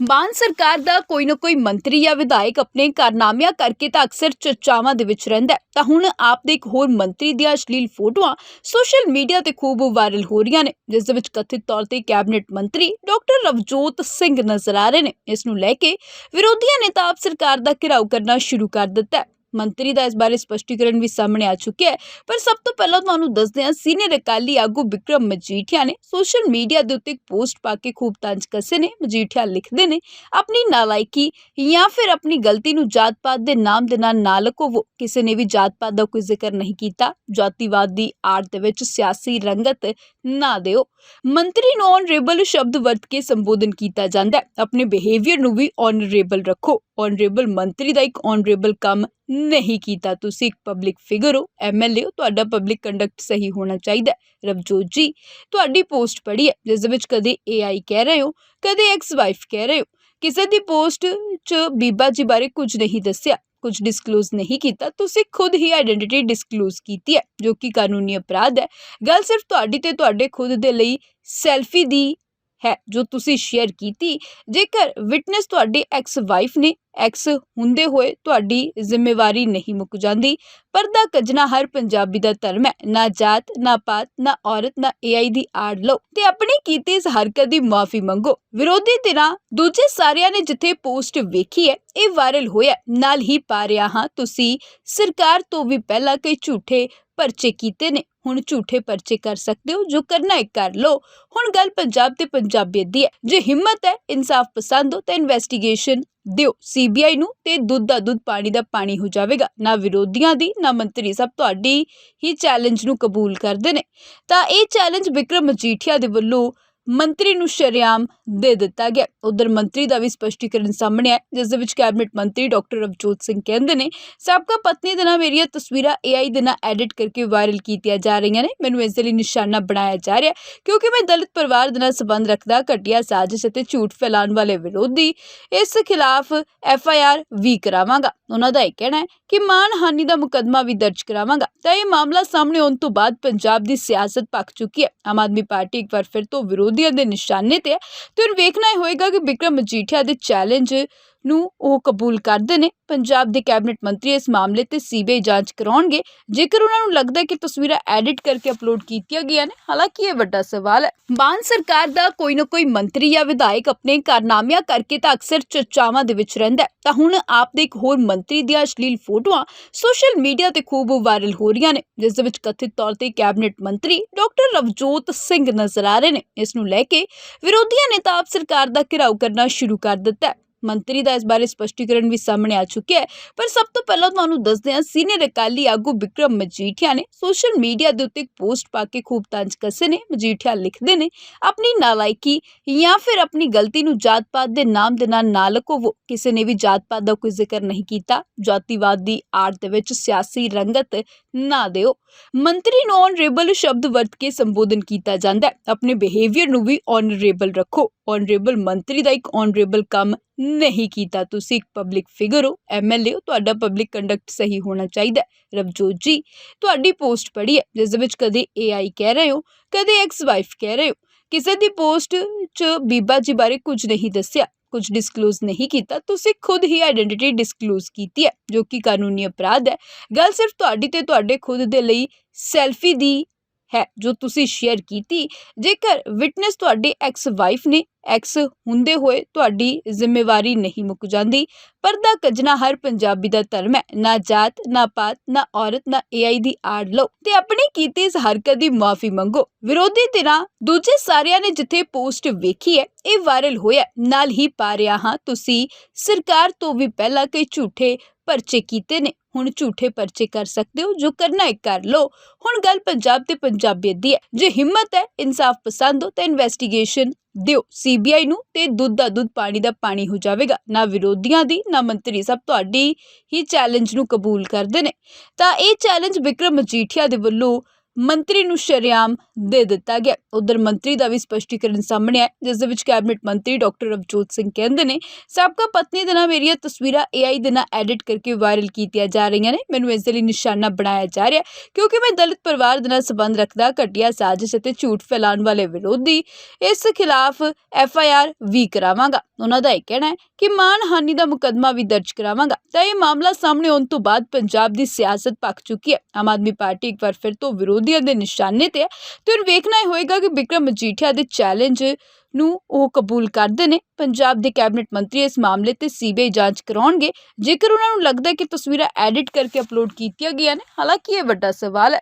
ਮਾਨ ਸਰਕਾਰ ਦਾ ਕੋਈ ਨਾ ਕੋਈ ਮੰਤਰੀ ਜਾਂ ਵਿਧਾਇਕ ਆਪਣੇ ਕਾਰਨਾਮਿਆਂ ਕਰਕੇ ਤਾਂ ਅਕਸਰ ਚਰਚਾਵਾਂ ਦੇ ਵਿੱਚ ਰਹਿੰਦਾ ਹੈ। ਤਾਂ ਹੁਣ ਆਪ ਦੇ ਇੱਕ ਹੋਰ ਮੰਤਰੀ ਦੀਆਂ ਅਸ਼ਲੀਲ ਫੋਟੋਆਂ ਸੋਸ਼ਲ ਮੀਡੀਆ ਤੇ ਖੂਬ ਵਾਇਰਲ ਹੋ ਰਹੀਆਂ ਨੇ, ਜਿਸ ਦੇ ਵਿੱਚ ਕਥਿਤ ਤੌਰ ਤੇ ਕੈਬਨਿਟ ਮੰਤਰੀ ਡਾਕਟਰ ਰਵਜੋਤ ਸਿੰਘ ਨਜ਼ਰ ਆ ਰਹੇ ਨੇ ਇਸ ਨੂੰ ਲੈ ਕੇ ਵਿਰੋਧੀਆਂ ਨੇ ਤਾਂ ਆਪ ਸਰਕਾਰ ਦਾ ਘਿਰਾਓ ਕਰਨਾ ਸ਼ੁਰੂ ਕਰ ਦਿੱਤਾ ਹੈ ਮੰਤਰੀ ਦਾ ਇਸ ਬਾਰੇ ਸਪਸ਼ਟੀਕਰਨ ਵੀ ਸਾਹਮਣੇ ਆ ਚੁੱਕਿਆ ਹੈ। ਪਰ ਸਭ ਤੋਂ ਪਹਿਲਾਂ ਤੁਹਾਨੂੰ ਦੱਸਦੇ ਹਾਂ, ਸੀਨੀਅਰ ਅਕਾਲੀ ਆਗੂ ਵਿਕਰਮ ਮਜੀਠੀਆ ਨੇ ਸੋਸ਼ਲ ਮੀਡੀਆ ਦੇ ਉੱਤੇ ਇੱਕ ਪੋਸਟ ਪਾ ਕੇ ਖੂਬ ਤੰਜ ਕੱਸੇ ਨੇ, ਮਜੀਠੀਆ ਲਿਖਦੇ ਨੇ, ਆਪਣੀ ਨਾਲਾਇਕੀ ਜਾਂ ਫਿਰ ਆਪਣੀ ਗਲਤੀ ਨੂੰ ਜਾਤ ਪਾਤ ਦੇ ਨਾਮ ਦੇ ਨਾਲ ਨਾ ਲਕੋਵੋ। ਕਿਸੇ ਨੇ ਵੀ ਜਾਤ ਪਾਤ ਦਾ ਕੋਈ ਜ਼ਿਕਰ ਨਹੀਂ ਕੀਤਾ। ਜਾਤੀਵਾਦ ਦੀ ਆੜ ਦੇ ਵਿੱਚ ਸਿਆਸੀ ਰੰਗਤ ਨਾ ਦਿਓ। ਮੰਤਰੀ ਨੂੰ ਆਨਰੇਬਲ ਸ਼ਬਦ ਵਰਤ ਕੇ ਸੰਬੋਧਨ ਕੀਤਾ ਜਾਂਦਾ ਹੈ। ਆਪਣੇ ਬਿਹੇਵੀਅਰ ਨੂੰ ਵੀ ਆਨਰੇਬਲ ਰੱਖੋ। ਆਨਰੇਬਲ ਮੰਤਰੀ ਦਾ ਇੱਕ ਆਨਰੇਬਲ ਕੰਮ ਨਹੀਂ ਕੀਤਾ। ਤੁਸੀਂ ਇੱਕ ਪਬਲਿਕ ਫਿਗਰ ਹੋ ਐਮਐਲਏ ਹੋ, ਤੁਹਾਡਾ ਪਬਲਿਕ ਕੰਡਕਟ ਸਹੀ ਹੋਣਾ ਚਾਹੀਦਾ ਰਵਜੋਤ ਜੀ, ਤੁਹਾਡੀ ਪੋਸਟ ਪੜ੍ਹੀ ਹੈ, ਜਿਸ ਦੇ ਵਿੱਚ ਕਦੇ ਏਆਈ ਕਹਿ ਰਹੇ ਹੋ, ਕਦੇ ਐਕਸ ਵਾਈਫ ਕਹਿ ਰਹੇ ਹੋ। ਕਿਸੇ ਦੀ ਪੋਸਟ 'ਚ ਬੀਬਾ ਜੀ ਬਾਰੇ ਕੁਝ ਨਹੀਂ ਦੱਸਿਆ। ਕੁਝ ਡਿਸਕਲੋਜ਼ ਨਹੀਂ ਕੀਤਾ, ਤੁਸੀਂ ਖੁਦ ਹੀ ਆਇਡੈਂਟੀਟੀ ਡਿਸਕਲੋਜ਼ ਕੀਤੀ ਹੈ, ਜੋ ਕਿ ਕਾਨੂੰਨੀ ਅਪਰਾਧ ਹੈ। ਗੱਲ ਸਿਰਫ ਤੁਹਾਡੀ ਤੇ ਤੁਹਾਡੇ ਖੁਦ ਦੇ ਲਈ ਸੈਲਫੀ ਦੀ ਹੈ ਜੋ ਤੁਸੀਂ ਸ਼ੇਅਰ ਕੀਤੀ। ਜੇਕਰ ਵਿਟਨੈਸ ਤੁਹਾਡੀ ਐਕਸ ਵਾਈਫ ਨੇ ਐਕਸ ਹੁੰਦੇ ਹੋਏ ਤੁਹਾਡੀ ਜ਼ਿੰਮੇਵਾਰੀ ਨਹੀਂ ਮੁੱਕ ਜਾਂਦੀ, ਪਰਦਾ ਕੱਜਣਾ ਹਰ ਪੰਜਾਬੀ ਦਾ ਧਰਮ ਹੈ। ਨਾ ਜਾਤ, ਨਾ ਪਾਤ, ਨਾ ਔਰਤ, ਨਾ ਏਆਈ ਦੀ ਆੜ ਲਓ ਤੇ ਆਪਣੀ ਕੀਤੀ ਇਸ ਹਰਕਤ ਦੀ ਮਾਫੀ ਮੰਗੋ। ਵਿਰੋਧੀ ਧਿਰਾਂ ਦੂਜੇ ਸਾਰਿਆਂ ਨੇ ਜਿੱਥੇ ਪੋਸਟ ਵੇਖੀ ਹੈ, ਇਹ ਵਾਇਰਲ ਹੋਇਆ ਨਾਲ ਹੀ ਪਾ ਰਿਹਾ ਹਾਂ ਤੁਸੀਂ, ਸਰਕਾਰ ਤੋਂ ਵੀ ਪਹਿਲਾਂ ਕਈ ਝੂਠੇ ਪਰਚੇ ਕੀਤੇ ਨੇ। ਹੁਣ ਝੂਠੇ ਪਰਚੇ ਕਰ ਸਕਦੇ ਹੋ, ਜੋ ਕਰਨਾ ਹੈ ਕਰ ਲਓ। ਹੁਣ ਗੱਲ ਪੰਜਾਬ ਤੇ ਪੰਜਾਬੀਅਤ ਦੀ ਹੈ। ਜੇ ਹਿੰਮਤ ਹੈ, ਇਨਸਾਫ ਪਸੰਦ ਹੋ ਤਾਂ ਇਨਵੈਸਟੀਗੇਸ਼ਨ ਦਿਓ। ਸੀਬੀਆਈ ਨੂੰ ਤੇ ਦੁੱਧ ਦਾ ਦੁੱਧ, ਪਾਣੀ ਦਾ ਪਾਣੀ ਹੋ ਜਾਵੇਗਾ। ਨਾ ਵਿਰੋਧੀਆਂ ਦੀ, ਨਾ ਮੰਤਰੀ। ਸਭ ਤੁਹਾਡੀ ਹੀ ਚੈਲੰਜ ਨੂੰ ਕਬੂਲ ਕਰਦੇ ਨੇ। ਤਾਂ ਇਹ ਚੈਲੰਜ ਵਿਕਰਮ ਮਜੀਠੀਆ ਦੇ ਵੱਲੋਂ ਮੰਤਰੀ ਨੂੰ ਸ਼ਰੇਆਮ ਦੇ ਦਿੱਤਾ ਗਿਆ। ਉਧਰ ਮੰਤਰੀ ਦਾ ਵੀ ਸਪਸ਼ਟੀਕਰਨ ਸਾਹਮਣੇ ਆਇਆ, ਜਿਸ ਦੇ ਵਿੱਚ ਕੈਬਨਿਟ ਮੰਤਰੀ ਡਾਕਟਰ ਰਵਜੋਤ ਸਿੰਘ ਕਹਿੰਦੇ ਨੇ, ਸਾਬਕਾ ਪਤਨੀ ਦੇ ਨਾਲ ਮੇਰੀਆਂ ਤਸਵੀਰਾਂ AI ਦੇ ਨਾਲ ਐਡਿਟ ਕਰਕੇ ਵਾਇਰਲ ਕੀਤੀਆਂ ਜਾ ਰਹੀਆਂ ਨੇ। ਮੈਨੂੰ ਇਸ ਦੇ ਲਈ ਨਿਸ਼ਾਨਾ ਬਣਾਇਆ ਜਾ ਰਿਹਾ, ਕਿਉਂਕਿ ਮੈਂ ਦਲਿਤ ਪਰਿਵਾਰ ਦੇ ਨਾਲ ਸੰਬੰਧ ਰੱਖਦਾ, ਘਟੀਆ ਸਾਜ਼ਿਸ਼ ਅਤੇ ਝੂਠ ਫੈਲਾਉਣ ਵਾਲੇ ਵਿਰੋਧੀ ਇਸ ਖਿਲਾਫ ਐਫ ਆਈ ਆਰ ਵੀ ਕਰਾਵਾਂਗਾ। ਉਹਨਾਂ ਦਾ ਇਹ ਕਹਿਣਾ ਹੈ ਕਿ ਮਾਨਹਾਨੀ ਦਾ ਮੁਕੱਦਮਾ ਵੀ ਦਰਜ ਕਰਾਵਾਂਗਾ। ਤਾਂ ਇਹ ਮਾਮਲਾ ਸਾਹਮਣੇ ਆਉਣ ਤੋਂ ਬਾਅਦ ਪੰਜਾਬ ਦੀ ਸਿਆਸਤ ਪੱਕ ਚੁੱਕੀ ਹੈ। ਆਮ ਆਦਮੀ ਪਾਰਟੀ ਇੱਕ ਵਾਰ ਫਿਰ ਤੋਂ ਵਿਰੋਧੀਆਂ ਦੇ ਨਿਸ਼ਾਨੇ ਤੇ ਹੈ। ਤੇ ਹੁਣ ਵੇਖਣਾ ਹੀ ਹੋਏਗਾ ਕਿ ਬਿਕਰਮ ਮਜੀਠੀਆ ਦੇ ਚੈਲੰਜ ਨੂੰ ਉਹ ਕਬੂਲ ਕਰਦੇ ਨੇ। ਪੰਜਾਬ ਦੇ ਕੈਬਨਿਟ ਮੰਤਰੀ ਇਸ ਮਾਮਲੇ ਤੇ ਸੀਬੀਆਈ ਜਾਂਚ ਕਰਾਉਣਗੇ। ਜੇਕਰ ਉਹਨਾਂ ਨੂੰ ਲੱਗਦਾ ਹੈ ਕਿ ਤਸਵੀਰਾਂ ਐਡਿਟ ਕਰਕੇ ਅਪਲੋਡ ਕੀਤੀਆਂ ਗਈਆਂ ਨੇ, ਹਾਲਾਂਕਿ ਇਹ ਵੱਡਾ ਸਵਾਲ ਹੈ। ਮਾਨ ਸਰਕਾਰ ਦਾ ਕੋਈ ਨਾ ਕੋਈ ਮੰਤਰੀ ਜਾਂ ਵਿਧਾਇਕ ਆਪਣੇ ਕਾਰਨਾਮਿਆਂ ਕਰਕੇ ਤਾਂ ਅਕਸਰ ਚਰਚਾਵਾਂ ਦੇ ਵਿੱਚ ਰਹਿੰਦਾ ਤਾਂ ਹੁਣ ਆਪ ਦੇ ਇੱਕ ਹੋਰ ਮੰਤਰੀ ਦੀਆਂ ਅਸ਼ਲੀਲ ਫੋਟੋਆਂ ਸੋਸ਼ਲ ਮੀਡੀਆ ਤੇ ਖੂਬ ਵਾਇਰਲ ਹੋ ਰਹੀਆਂ ਨੇ, ਜਿਸ ਦੇ ਵਿੱਚ ਕਥਿਤ ਤੌਰ ਤੇ ਕੈਬਨਿਟ ਮੰਤਰੀ ਡਾਕਟਰ ਰਵਜੋਤ ਸਿੰਘ ਨਜ਼ਰ ਆ ਰਹੇ ਨੇ। ਇਸ ਨੂੰ ਲੈ ਕੇ ਵਿਰੋਧੀਆਂ ਨੇ ਤਾਂ ਆਪ ਸਰਕਾਰ ਦਾ ਘਿਰਾਓ ਕਰਨਾ ਸ਼ੁਰੂ ਕਰ ਦਿੱਤਾ ਮੰਤਰੀ ਦਾ ਇਸ ਬਾਰੇ ਸਪਸ਼ਟੀਕਰਨ ਵੀ ਸਾਹਮਣੇ ਆ ਚੁੱਕਿਆ ਹੈ। ਪਰ ਸਭ ਤੋਂ ਪਹਿਲਾਂ ਤੁਹਾਨੂੰ ਦੱਸਦੇ ਹਾਂ, ਸੀਨੀਅਰ ਅਕਾਲੀ ਆਗੂ ਵਿਕਰਮ ਮਜੀਠੀਆ ਨੇ ਸੋਸ਼ਲ ਮੀਡੀਆ ਦੇ ਉੱਤੇ ਇੱਕ ਪੋਸਟ ਪਾ ਕੇ ਖੂਬ ਤੰਜ ਕੱਸੇ ਨੇ, ਮਜੀਠੀਆ ਲਿਖਦੇ ਨੇ, ਆਪਣੀ ਨਾਲਾਇਕੀ ਜਾਂ ਫਿਰ ਆਪਣੀ ਗਲਤੀ ਨੂੰ ਜਾਤ ਪਾਤ ਦੇ ਨਾਮ ਦੇ ਨਾਲ ਨਾ ਲਕੋਵੋ। ਕਿਸੇ ਨੇ ਵੀ ਜਾਤ ਪਾਤ ਦਾ ਕੋਈ ਜ਼ਿਕਰ ਨਹੀਂ ਕੀਤਾ। ਜਾਤੀਵਾਦ ਦੀ ਆੜ ਦੇ ਵਿੱਚ ਸਿਆਸੀ ਰੰਗਤ ਨਾ ਦਿਓ। ਮੰਤਰੀ ਨੂੰ ਆਨਰੇਬਲ ਸ਼ਬਦ ਵਰਤ ਕੇ ਸੰਬੋਧਨ ਕੀਤਾ ਜਾਂਦਾ ਹੈ। ਆਪਣੇ ਬਿਹੇਵੀਅਰ ਨੂੰ ਵੀ ਆਨਰੇਬਲ ਰੱਖੋ। ਆਨਰੇਬਲ ਮੰਤਰੀ ਦਾ ਇੱਕ ਆਨਰੇਬਲ ਕੰਮ ਨਹੀਂ ਕੀਤਾ। ਤੁਸੀਂ ਇੱਕ ਪਬਲਿਕ ਫਿਗਰ ਹੋ ਐਮਐਲਏ ਹੋ, ਤੁਹਾਡਾ ਪਬਲਿਕ ਕੰਡਕਟ ਸਹੀ ਹੋਣਾ ਚਾਹੀਦਾ ਹੈ। ਰਵਜੋਤ ਜੀ, ਤੁਹਾਡੀ ਪੋਸਟ ਪੜ੍ਹੀ ਹੈ, ਜਿਸ ਦੇ ਵਿੱਚ ਕਦੇ ਏਆਈ ਕਹਿ ਰਹੇ ਹੋ, ਕਦੇ ਐਕਸ ਵਾਈਫ ਕਹਿ ਰਹੇ ਹੋ। ਕਿਸੇ ਦੀ ਪੋਸਟ 'ਚ ਬੀਬਾ ਜੀ ਬਾਰੇ ਕੁਝ ਨਹੀਂ ਦੱਸਿਆ, ਕੁਝ ਡਿਸਕਲੋਜ਼ ਨਹੀਂ ਕੀਤਾ। ਤੁਸੀਂ ਖੁਦ ਹੀ ਆਇਡੈਂਟੀਟੀ ਡਿਸਕਲੋਜ਼ ਕੀਤੀ ਹੈ, ਜੋ ਕਿ ਕਾਨੂੰਨੀ ਅਪਰਾਧ ਹੈ। ਗੱਲ ਸਿਰਫ ਤੁਹਾਡੀ ਤੇ ਤੁਹਾਡੇ ਖੁਦ ਦੇ ਲਈ ਸੈਲਫੀ ਦੀ ਹੈ ਜੋ ਤੁਸੀਂ ਸ਼ੇਅਰ ਕੀਤੀ। ਜੇਕਰ ਵਿਟਨੈਸ ਤੁਹਾਡੀ ਐਕਸ ਵਾਈਫ ਨੇ ਐਕਸ ਹੁੰਦੇ ਹੋਏ ਤੁਹਾਡੀ ਜ਼ਿੰਮੇਵਾਰੀ ਨਹੀਂ ਮੁੱਕ ਜਾਂਦੀ, ਪਰਦਾ ਕੱਜਣਾ ਹਰ ਪੰਜਾਬੀ ਦਾ ਧਰਮ ਹੈ। ਨਾ ਜਾਤ, ਨਾ ਪਾਤ, ਨਾ ਔਰਤ, ਨਾ ਏਆਈ ਦੀ ਆੜ ਲਓ। ਤੇ ਆਪਣੀ ਕੀਤੀ ਇਸ ਹਰਕਤ ਦੀ ਮਾਫੀ ਮੰਗੋ। ਵਿਰੋਧੀ ਧਿਰਾਂ ਦੂਜੇ ਸਾਰਿਆਂ ਨੇ ਜਿੱਥੇ ਪੋਸਟ ਵੇਖੀ ਹੈ, ਇਹ ਵਾਇਰਲ ਹੋਇਆ ਨਾਲ ਹੀ ਪਾ ਰਿਹਾ ਹਾਂ ਤੁਸੀਂ, ਸਰਕਾਰ ਤੋਂ ਵੀ ਪਹਿਲਾਂ ਕਈ ਝੂਠੇ ਪਰਚੇ ਕੀਤੇ ਨੇ। ਹੁਣ ਝੂਠੇ ਪਰਚੇ ਕਰ ਸਕਦੇ ਹੋ, ਜੋ ਕਰਨਾ ਹੈ ਕਰ ਲਓ। ਹੁਣ ਗੱਲ ਪੰਜਾਬ ਤੇ ਪੰਜਾਬੀਅਤ ਦੀ ਹੈ। ਜੇ ਹਿੰਮਤ ਹੈ, ਇਨਸਾਫ ਪਸੰਦ ਹੋ ਤਾਂ ਇਨਵੈਸਟੀਗੇਸ਼ਨ ਦਿਓ। ਸੀਬੀਆਈ ਨੂੰ ਤੇ ਦੁੱਧ ਦਾ ਦੁੱਧ, ਪਾਣੀ ਦਾ ਪਾਣੀ ਹੋ ਜਾਵੇਗਾ। ਨਾ ਵਿਰੋਧੀਆਂ ਦੀ, ਨਾ ਮੰਤਰੀ। ਸਭ ਤੁਹਾਡੀ ਹੀ ਚੈਲੰਜ ਨੂੰ ਕਬੂਲ ਕਰਦੇ ਨੇ। ਤਾਂ ਇਹ ਚੈਲੰਜ ਵਿਕਰਮ ਮਜੀਠੀਆ ਦੇ ਵੱਲੋਂ ਮੰਤਰੀ ਨੂੰ ਸ਼ਰੇਆਮ ਦੇ ਦਿੱਤਾ ਗਿਆ। ਉਧਰ ਮੰਤਰੀ ਦਾ ਵੀ ਸਪਸ਼ਟੀਕਰਨ ਸਾਹਮਣੇ ਆਇਆ, ਜਿਸ ਦੇ ਵਿੱਚ ਕੈਬਨਿਟ ਮੰਤਰੀ ਡਾਕਟਰ ਅਵਜੋਤ ਸਿੰਘ ਕਹਿੰਦੇ ਨੇ, ਸਾਬਕਾ ਪਤਨੀ ਦੇ ਨਾਲ ਮੇਰੀਆਂ ਤਸਵੀਰਾਂ AI ਦੇ ਨਾਲ ਐਡਿਟ ਕਰਕੇ ਵਾਇਰਲ ਕੀਤੀਆਂ ਜਾ ਰਹੀਆਂ ਨੇ। ਮੈਨੂੰ ਇਸ ਦੇ ਲਈ ਨਿਸ਼ਾਨਾ ਬਣਾਇਆ ਜਾ ਰਿਹਾ, ਕਿਉਂਕਿ ਮੈਂ ਦਲਿਤ ਪਰਿਵਾਰ ਦੇ ਨਾਲ ਸੰਬੰਧ ਰੱਖਦਾ, ਘਟੀਆ ਸਾਜ਼ਿਸ਼ ਅਤੇ ਝੂਠ ਫੈਲਾਉਣ ਵਾਲੇ ਵਿਰੋਧੀ ਇਸ ਖਿਲਾਫ ਐਫ ਆਈ ਆਰ ਵੀ ਕਰਾਵਾਂਗਾ। ਉਹਨਾਂ ਦਾ ਇਹ ਕਹਿਣਾ ਹੈ ਕਿ ਮਾਨਹਾਨੀ ਦਾ ਮੁਕੱਦਮਾ ਵੀ ਦਰਜ ਕਰਾਵਾਂਗਾ। ਤਾਂ ਇਹ ਮਾਮਲਾ ਸਾਹਮਣੇ ਆਉਣ ਤੋਂ ਬਾਅਦ ਪੰਜਾਬ ਦੀ ਸਿਆਸਤ ਪੱਕ ਚੁੱਕੀ ਹੈ। ਆਮ ਆਦਮੀ ਪਾਰਟੀ ਇੱਕ ਵਾਰ ਫਿਰ ਤੋਂ ਵਿਰੋਧੀ ਵਿਰੋਧੀਆਂ ਦੇ ਨਿਸ਼ਾਨੇ ਤੇ ਹੈ। ਤੇ ਹੁਣ ਵੇਖਣਾ ਹੀ ਹੋਏਗਾ ਕਿ ਬਿਕਰਮ ਮਜੀਠੀਆ ਦੇ ਚੈਲੰਜ ਨੂੰ ਉਹ ਕਬੂਲ ਕਰਦੇ ਨੇ। ਪੰਜਾਬ ਦੇ ਕੈਬਨਿਟ ਮੰਤਰੀ ਇਸ ਮਾਮਲੇ ਤੇ ਸੀਬੀਆਈ ਜਾਂਚ ਕਰਾਉਣਗੇ। ਜੇਕਰ ਉਹਨਾਂ ਨੂੰ ਲੱਗਦਾ ਹੈ ਕਿ ਤਸਵੀਰਾਂ ਐਡਿਟ ਕਰਕੇ ਅਪਲੋਡ ਕੀਤੀਆਂ ਗਈਆਂ ਨੇ, ਹਾਲਾਂਕਿ ਇਹ ਵੱਡਾ ਸਵਾਲ ਹੈ।